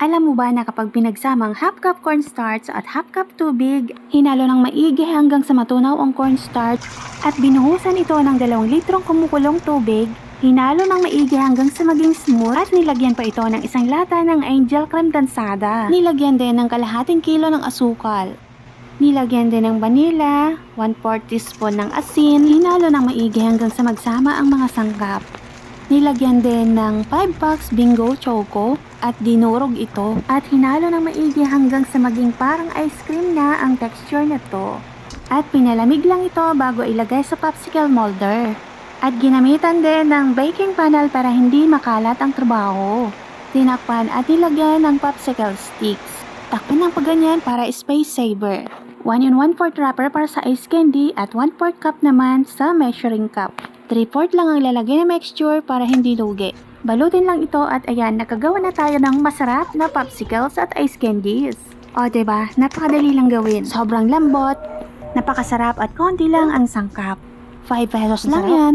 Alam mo ba na kapag pinagsamang half cup cornstarch at half cup tubig, hinalo ng maigi hanggang sa matunaw ang cornstarch at binuhusan ito ng 2 litrong kumukulong tubig, hinalo ng maigi hanggang sa maging smooth at nilagyan pa ito ng isang lata ng angel creme dansada. Nilagyan din ng kalahating kilo ng asukal. Nilagyan din ng vanilla, 1/4 teaspoon ng asin, hinalo ng maigi hanggang sa magsama ang mga sangkap. Nilagyan din ng 5 packs bingo choco at dinurog ito at hinalo ng maigi hanggang sa maging parang ice cream na ang texture nito. At pinalamig lang ito bago ilagay sa popsicle molder. At ginamitan din ng baking panel para hindi makalat ang trabaho. Tinakpan at nilagyan ng popsicle sticks. Takpan ng paganyan para space saver. 1 in 1 4 wrapper para sa ice candy at 1 4 cup naman sa measuring cup. 3 4 lang ang lalagay na mixture para hindi lugi. Balutin lang ito at ayan, nakagawa na tayo ng masarap na popsicles at ice candies. O, ba? Napakadali lang gawin. Sobrang lambot, napakasarap at konti lang ang sangkap. 5 pesos lang yan.